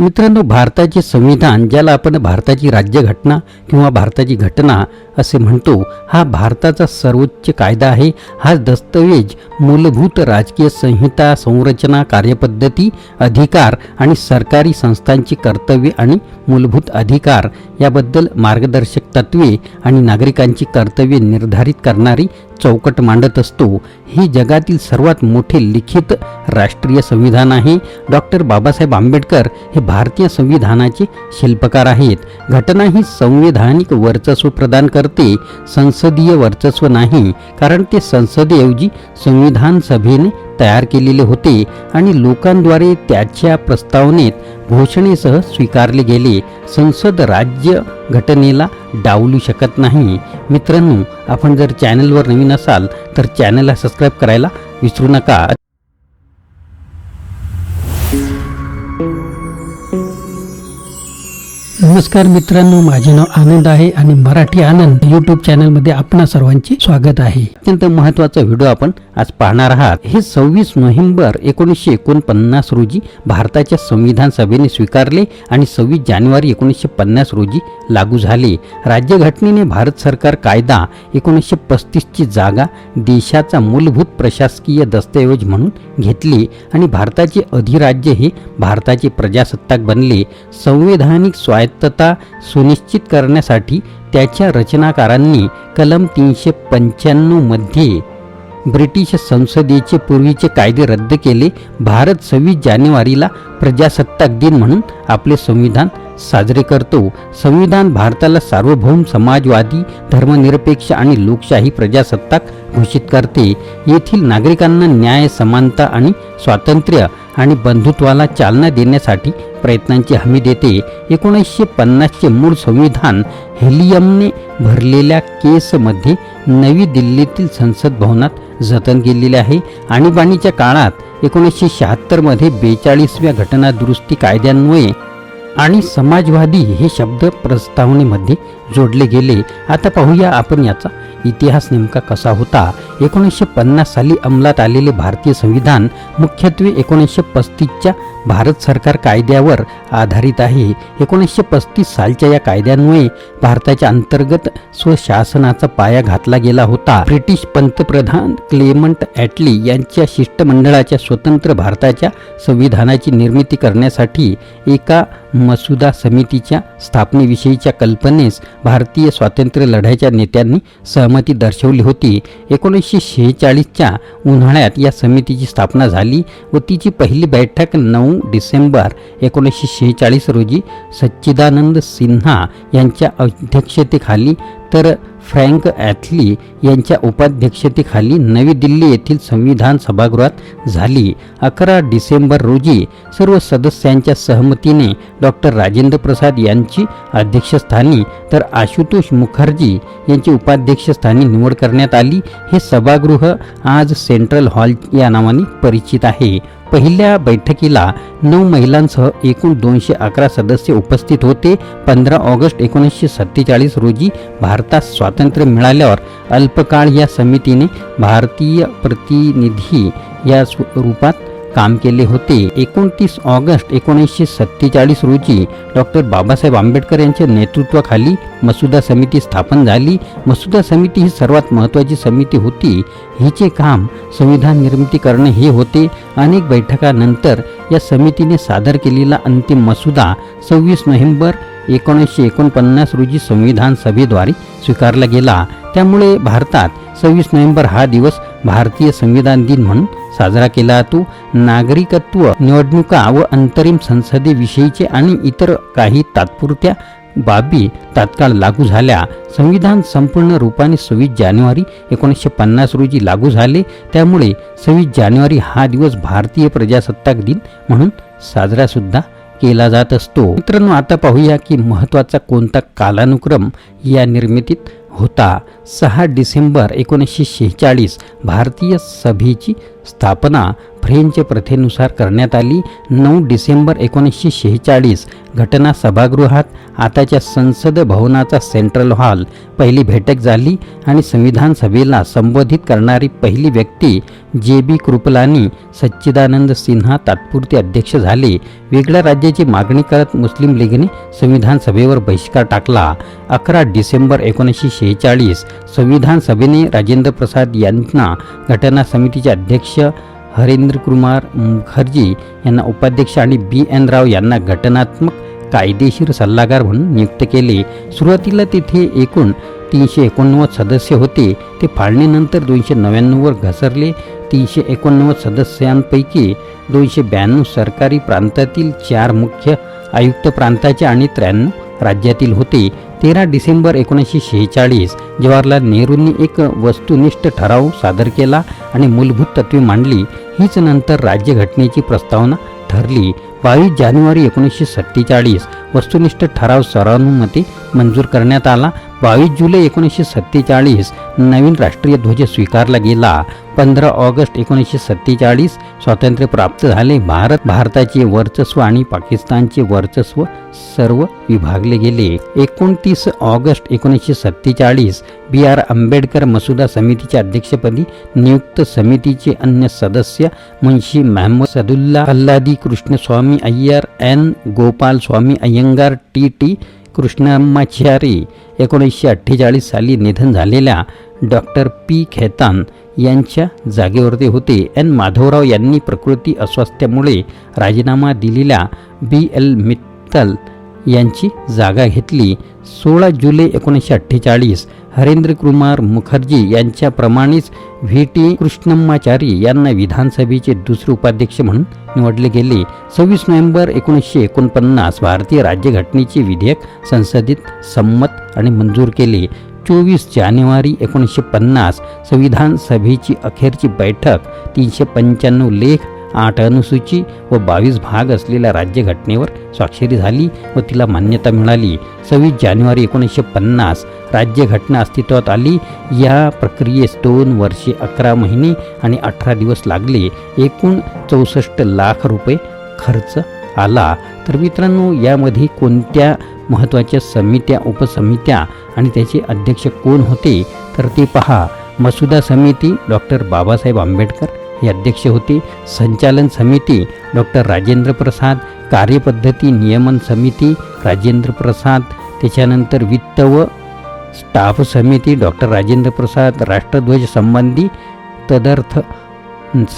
मित्रांनो भारताचे संविधान ज्याला आपण भारताची राज्यघटना किंवा भारताची घटना असे म्हणतो हा भारताचा सर्वोच्च कायदा आहे. हा दस्तऐवज मूलभूत राजकीय संहिता संरचना कार्यपद्धती अधिकार आणि सरकारी संस्थांची कर्तव्ये आणि मूलभूत अधिकार याबद्दल मार्गदर्शक तत्वे आणि नागरिकांची कर्तव्ये निर्धारित करणारी चौकट मांडत असतो. हे जगातील सर्वात मोठे लिखित राष्ट्रीय संविधान आहे. डॉक्टर बाबासाहेब आंबेडकर हे भारतीय संविधानाचे शिल्पकार आहेत. घटना ही संवैधानिक वर्चस्व प्रदान करते. संसदीय वर्चस्व नाही कारण ते संसदेऐवजी संविधान सभेने तयार केलेले होते आणि लोकांद्वारे त्याच्या प्रस्तावनेत घोषणेसह स्वीकारले गेले. संसद राज्य घटनेला डावलू शकत नाही. मित्रांनो आपण जर चॅनलवर नवीन असाल तर चॅनलला सबस्क्राईब करायला विसरू नका. नमस्कार मित्रांनो माझे नाव आनंद आहे आणि मराठी आनंद युट्यूब चॅनलमध्ये आपणा सर्वांचे स्वागत आहे. अत्यंत महत्त्वाचा व्हिडिओ आपण आज पाहणार आहात. हे सव्वीस नोव्हेंबर एकोणीसशे एकोणपन्नास रोजी भारताच्या संविधान सभेने स्वीकारले आणि सव्वीस जानेवारी एकोणीसशे पन्नास रोजी लागू झाले. राज्यघटनेने भारत सरकार कायदा एकोणीसशे पस्तीसची जागा देशाचा मूलभूत प्रशासकीय दस्तऐवज म्हणून घेतली आणि भारताचे अधिराज्य हे भारताचे प्रजासत्ताक बनले. संवैधानिक स्वायत्तता सुनिश्चित करण्यासाठी त्याच्या रचनाकारांनी कलम तीनशे पंच्याण्णवमध्ये ब्रिटिश संसदेचे पूर्वीचे कायदे रद्द केले. भारत सव्वीस जानेवारीला प्रजासत्ताक दिन म्हणून आपले संविधान साजरे करतो. संविधान भारताला सार्वभौम समाजवादी धर्मनिरपेक्ष आणि लोकशाही प्रजासत्ताक घोषित करते. येथील नागरिकांना न्याय समानता आणि स्वातंत्र्य आणि बंधुत्वाला चालना देण्यासाठी प्रयत्नांची हमी देते. एकोणीसशे पन्नासचे मूळ संविधान हेलियमने भरलेल्या केसमध्ये नवी दिल्लीतील संसद भवनात जतन केलेले आहे. आणीबाणीच्या काळात एकोणीसशे शहात्तरमध्ये बेचाळीसव्या घटना दुरुस्ती कायद्यान्वये आणि समाजवादी हे शब्द प्रस्तावनेमध्ये जोडले गेले. आता पाहूया आपण याचा इतिहास नेमका कसा होता. एकोणीसशे पन्नास साली अंमलात आलेले भारतीय संविधान मुख्यत्वे एकोणीसशे पस्तीसच्या भारत सरकार कायद्यावर आधारित आहे. एकोणीसशे पस्तीस सालच्या या कायद्यांमुळे भारताच्या अंतर्गत स्वशासनाचा पाया घातला गेला होता. ब्रिटिश पंतप्रधान क्लेमंट ॲटली यांच्या शिष्टमंडळाच्या स्वतंत्र भारताच्या संविधानाची निर्मिती करण्यासाठी एका मसुदा समितीच्या स्थापनेविषयीच्या कल्पनेस भारतीय स्वातंत्र्य लढ्याच्या नेत्यांनी सहमती दर्शवली होती. एकोणीसशे शेहेचाळीसच्या उन्हाळ्यात या समितीची स्थापना झाली व तिची पहिली बैठक नऊ डिसेंबर एकोणीसशे शेहेचाळीस रोजी सच्चिदानंद सिन्हा यांच्या अध्यक्षतेखाली तर फ्रँक ॲथली यांच्या उपाध्यक्षतेखाली नवी दिल्ली येथील संविधान सभागृहात झाली. अकरा डिसेंबर रोजी सर्व सदस्यांच्या सहमतीने डॉक्टर राजेंद्र प्रसाद यांची अध्यक्षस्थानी तर आशुतोष मुखर्जी यांची उपाध्यक्षस्थानी निवड करण्यात आली. हे सभागृह आज सेंट्रल हॉल या नावाने परिचित आहे. पहिल्या बैठकीला नऊ महिलांसह एकूण दोनशे अकरा सदस्य उपस्थित होते. पंधरा ऑगस्ट एकोणीसशे सत्तेचाळीस रोजी भारतात स्वातंत्र्य मिळाल्यावर अल्पकाळ या समितीने भारतीय प्रतिनिधी या स्वरूपात काम केले होते. एकोणतीस ऑगस्ट एकोणीसशे सत्तेचाळीस रोजी डॉक्टर बाबासाहेब आंबेडकर यांच्या नेतृत्वाखाली मसुदा समिती स्थापन झाली. मसुदा समिती ही सर्वात महत्त्वाची समिती होती. हिचे काम संविधान निर्मिती करणे हे होते. अनेक बैठकानंतर या समितीने सादर केलेला अंतिम मसुदा सव्वीस नोव्हेंबर एकोणीसशे एकोणपन्नास रोजी संविधान सभेद्वारे स्वीकारला गेला. त्यामुळे भारतात सव्वीस नोव्हेंबर हा दिवस भारतीय संविधान दिन म्हणून साजरा केला जातो. नागरिकत्व निवडणुका व अंतरिम संसदेविषयीचे आणि इतर काही तात्पुरत्या बाबी तात्काळ लागू झाल्या. संविधान संपूर्ण रूपाने सव्वीस जानेवारी एकोणीसशे पन्नास रोजी लागू झाले. त्यामुळे सव्वीस जानेवारी हा दिवस भारतीय प्रजासत्ताक दिन म्हणून साजरासुद्धा केला जात असतो. मित्रांनो आता पाहूया की महत्त्वाचा कोणता कालानुक्रम या निर्मितीत होता. सहा डिसेंबर एकोणीसशे शेहेचाळीस भारतीय सभेची स्थापना फ्रेंच प्रथेनुसार करण्यात आली. नऊ डिसेंबर एकोणीसशे शेहेचाळीस घटना सभागृहात आताच्या संसद भवनाचा सेंट्रल हॉल पहिली बैठक झाली आणि संविधान सभेला संबोधित करणारी पहिली व्यक्ती जे बी कृपलानी सच्चिदानंद सिन्हा तात्पुरते अध्यक्ष झाले. वेगळ्या राज्याची मागणी करत मुस्लिम लीगने संविधान सभेवर बहिष्कार टाकला. अकरा डिसेंबर एकोणीसशे शेहेचाळीस संविधान सभेने राजेंद्र प्रसाद यांना घटना समितीचे अध्यक्ष हरेंद्र कुमार मुखर्जी यांना उपाध्यक्ष आणि बी एन राव यांना घटनात्मक कायदेशीर सल्लागार म्हणून नियुक्त केले. सुरुवातीला तेथे एकूण तीनशे एकोणनव्वद सदस्य होते. ते फाळणीनंतर दोनशे नव्याण्णववर घसरले. तीनशे एकोणनव्वद सदस्यांपैकी दोनशे ब्याण्णव सरकारी प्रांतातील चार मुख्य आयुक्त प्रांताचे आणि त्र्याण्णव राज्यातील होते. तेरा डिसेंबर एकोणीसशे शेहेचाळीस जवाहरलाल नेहरूंनी एक वस्तुनिष्ठ ठराव सादर केला आणि मूलभूत तत्वे मांडली. हीच नंतर राज्यघटनेची प्रस्तावना ठरली. बावीस जानेवारी एकोणीसशे सत्तेचाळीस वस्तुनिष्ठ ठराव सर्वानुमते मंजूर करण्यात आला. बावीस जुलै एकोणीसशे सत्तेचाळीस नवीन राष्ट्रीय ध्वज स्वीकारला गेला. पंधरा ऑगस्ट एकोणीसशे सत्तेचाळीस स्वातंत्र्य प्राप्त झाले. भारत भारताचे वर्चस्व आणि पाकिस्तानचे वर्चस्व सर्व विभागले गेले. एकोणतीस ऑगस्ट एकोणीसशे सत्तेचाळीस बी आर आंबेडकर मसुदा समितीच्या अध्यक्षपदी नियुक्त समितीचे अन्य सदस्य Munshi Mohammad Sadulla Alladi Krishnaswami Ayyar N. Gopalaswami Ayyangar T. T. Krishnamachari एकोणीसशे अठ्ठेचाळीस साली निधन झालेल्या डॉक्टर पी. खेतान यांच्या जागेवरती होते. एन. माधवराव यांनी प्रकृती अस्वास्थ्यामुळे राजीनामा दिलेल्या बी. एल. मित्तल यांची जागा घेतली. सोळा जुलै एकोणीसशे अठ्ठेचाळीस हरेंद्र कुमार मुखर्जी यांच्याप्रमाणेच व्ही. टी. कृष्णम्माचारी यांना विधानसभेचे दुसरे उपाध्यक्ष म्हणून निवडले गेले. सव्वीस नोव्हेंबर एकोणीसशे एकोणपन्नास भारतीय राज्यघटनेचे विधेयक संसदेत संमत आणि मंजूर केले. चोवीस जानेवारी एकोणीसशे पन्नास संविधान सभेची अखेरची बैठक तीनशे पंच्याण्णव लेख आठ अनुसूची व बावीस भाग असलेल्या राज्यघटनेवर स्वाक्षरी झाली व तिला मान्यता मिळाली. सव्वीस जानेवारी एकोणीसशे पन्नास राज्यघटना अस्तित्वात आली. या प्रक्रियेस दोन वर्षे अकरा महिने आणि अठरा दिवस लागले. एकूण चौसष्ट लाख रुपये खर्च आला. तर मित्रांनो यामध्ये कोणत्या महत्त्वाच्या समित्या उपसमित्या आणि त्याचे अध्यक्ष कोण होते? तर ते पहा. मसुदा समिती डॉक्टर बाबासाहेब आंबेडकर हे अध्यक्ष होते. संचालन समिती डॉक्टर राजेंद्र प्रसाद कार्यपद्धती नियमन समिती राजेंद्र प्रसाद त्याच्यानंतर वित्त व स्टाफ समिती डॉक्टर राजेंद्र प्रसाद राष्ट्रध्वज संबंधी तदर्थ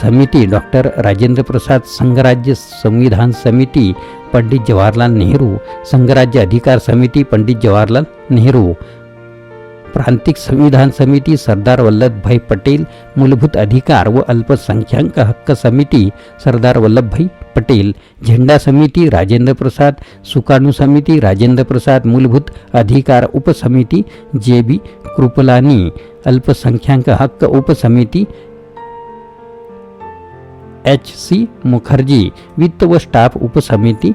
समिती डॉक्टर राजेंद्र प्रसाद संघराज्य संविधान समिती पंडित जवाहरलाल नेहरू संघराज्य अधिकार समिती पंडित जवाहरलाल नेहरू प्रांतिक संविधान समिती सरदार वल्लभभाई पटेल, मूलभूत अधिकार व अल्पसंख्याक हक्क समिती सरदार वल्लभभाई पटेल, झेंडा समिती राजेंद्र प्रसाद, सुकाणू समिती राजेंद्र प्रसाद, मूलभूत अधिकार उपसमिती जे बी कृपलानी, अल्पसंख्याक हक्क उपसमिती एच सी मुखर्जी, वित्त व स्टाफ उपसमिती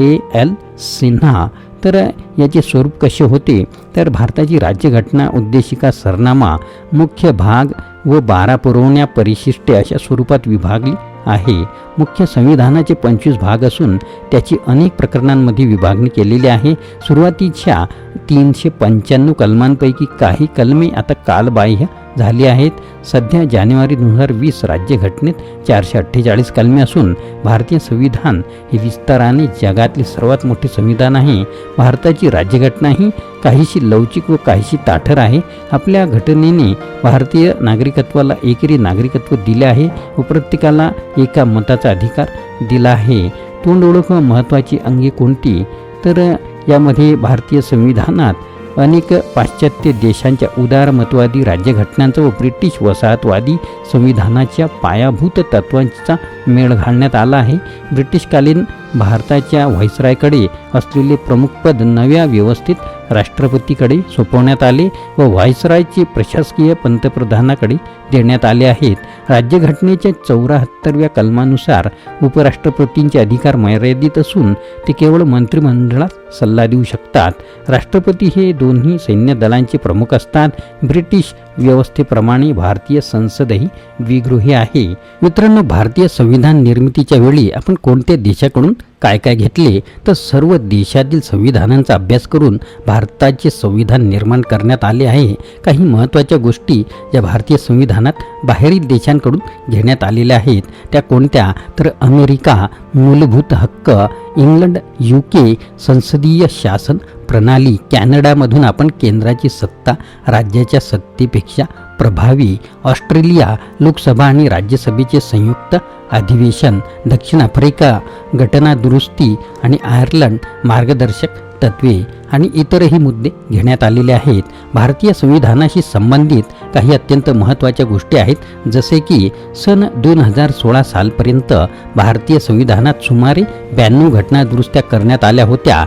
ए एल सिन्हा तर याचे स्वरूप कसे होते? तर भारताची राज्यघटना उद्देशिका सरनामा मुख्य भाग व बारा पुरवण्या परिशिष्टे अशा स्वरूपात विभागली आहे. मुख्य संविधानाचे पंचवीस भाग असून त्याची अनेक प्रकरणांमध्ये विभागणी केलेली आहे. सुरुवातीच्या तीनशे पंच्याण्णव कलमांपैकी काही कलमे आता कालबाह्य झाली आहेत. सध्या जानेवारी दोन हजार वीस राज्यघटनेत चारशे अठ्ठेचाळीस कलमे असून भारतीय संविधान हे विस्ताराने जगातले सर्वात मोठे संविधान आहे. भारताची राज्यघटना ही काहीशी लवचिक व काहीशी ताठर आहे. आपल्या घटनेने भारतीय नागरिकत्वाला एकेरी नागरिकत्व दिले आहे व प्रत्येकाला एका मताचा अधिकार दिला आहे. तोंड ओळख महत्त्वाची अंगे कोणती? तर यामध्ये भारतीय संविधानात अनेक पाश्चात्य देशांच्या उदारमतवादी राज्यघटनांचा व ब्रिटिश वसाहतवादी संविधानाच्या पायाभूत तत्वांचा मेळ घालण्यात आला आहे. ब्रिटिशकालीन भारताच्या व्हायसरायकडे असलेले प्रमुखपद नव्या व्यवस्थित राष्ट्रपतीकडे सोपवण्यात आले व व्हायसरायचे प्रशासकीय पंतप्रधानाकडे देण्यात आले आहेत. राज्यघटनेच्या चौऱ्याहत्तरव्या कलमानुसार उपराष्ट्रपतींचे अधिकार मर्यादित असून ते केवळ मंत्रिमंडळात सल्ला देऊ शकतात. राष्ट्रपती हे दोन्ही सैन्य दलांचे प्रमुख असतात. ब्रिटिश व्यवस्थेप्रमाणे भारतीय संसदही द्विगृही आहे. मित्रांनो भारतीय संविधान निर्मितीच्या वेळी आपण कोणत्या देशाकडून काय काय घेतले तर सर्व देशातील संविधानांचा अभ्यास करून भारताचे संविधान निर्माण करण्यात आले आहे. काही महत्त्वाच्या गोष्टी ज्या भारतीय संविधानात बाहेरील देशांकडून घेण्यात आलेल्या आहेत. त्या कोणत्या? तर अमेरिका मूलभूत हक्क इंग्लंड यू के संसदीय शासन प्रणाली कॅनडामधून आपण केंद्राची सत्ता राज्याच्या सत्तेपेक्षा प्रभावी ऑस्ट्रेलिया लोकसभा आणि राज्यसभेचे संयुक्त अधिवेशन दक्षिण आफ्रिका घटना दुरुस्ती आणि आयर्लंड मार्गदर्शक तत्वे आणि इतरही मुद्दे घेण्यात आलेले आहेत. भारतीय संविधानाशी संबंधित काही अत्यंत महत्त्वाच्या गोष्टी आहेत. जसे की सन दोन हजार सोळा सालपर्यंत भारतीय संविधानात सुमारे ब्याण्णव घटनादुरुस्त्या करण्यात आल्या होत्या.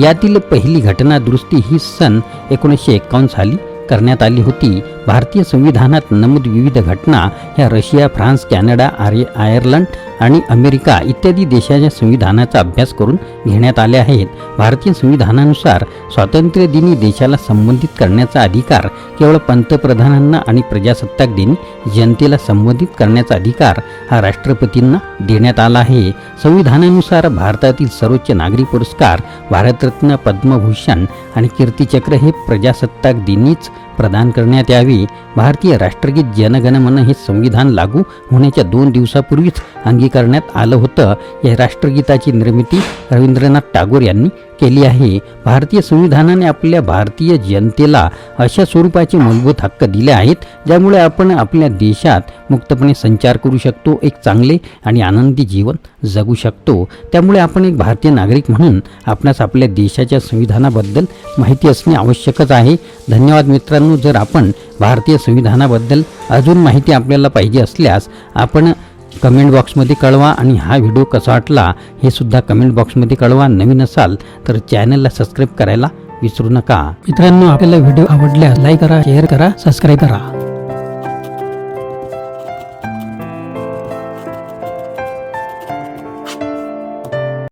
यातील पहिली घटनादुरुस्ती ही सन एकोणीसशे एकावन्न साली करण्यात आली होती. भारतीय संविधानात नमूद विविध घटना ह्या रशिया फ्रान्स कॅनडा आर्य आयर्लंड आणि अमेरिका इत्यादी देशाच्या संविधानाचा अभ्यास करून घेण्यात आले आहेत. भारतीय संविधानानुसार स्वातंत्र्य दिनी देशाला संबंधित करण्याचा अधिकार केवळ पंतप्रधानांना आणि प्रजासत्ताक दिनी जनतेला संबोधित करण्याचा अधिकार हा राष्ट्रपतींना देण्यात आला आहे. संविधानानुसार भारतातील सर्वोच्च नागरी पुरस्कार भारतरत्न पद्मभूषण आणि कीर्तिचक्र हे प्रजासत्ताक दिनीच प्रदान करण्यात यावी. भारतीय राष्ट्रगीत जनगणमन हे संविधान लागू होण्याच्या दोन दिवसापूर्वीच अंगीकारण्यात आलं होतं. या राष्ट्रगीताची निर्मिती रवींद्रनाथ टागोर यांनी केली आहे. भारतीय संविधानाने आपल्या भारतीय जनतेला अशा स्वरूपाचे मूलभूत हक्क दिले आहेत ज्यामुळे आपण आपल्या देशात मुक्तपणे संचार करू शकतो एक चांगले आणि आनंदी जीवन जगू शकतो. त्यामुळे आपण एक भारतीय नागरिक म्हणून आपणास आपल्या देशाच्या संविधानाबद्दल माहिती असणे आवश्यकच आहे. धन्यवाद मित्रांनो जर आपण भारतीय संविधानाबद्दल अजून माहिती आपल्याला पाहिजे असल्यास आपण कमेंट बॉक्समध्ये कळवा आणि हा व्हिडिओ कसा वाटला हे सुद्धा कमेंट बॉक्समध्ये कळवा. नवीन असाल तर चॅनलला सबस्क्राईब करायला विसरू नका. मित्रांनो आपल्याला व्हिडिओ आवडल्यास लाईक करा शेअर करा सबस्क्राईब करा.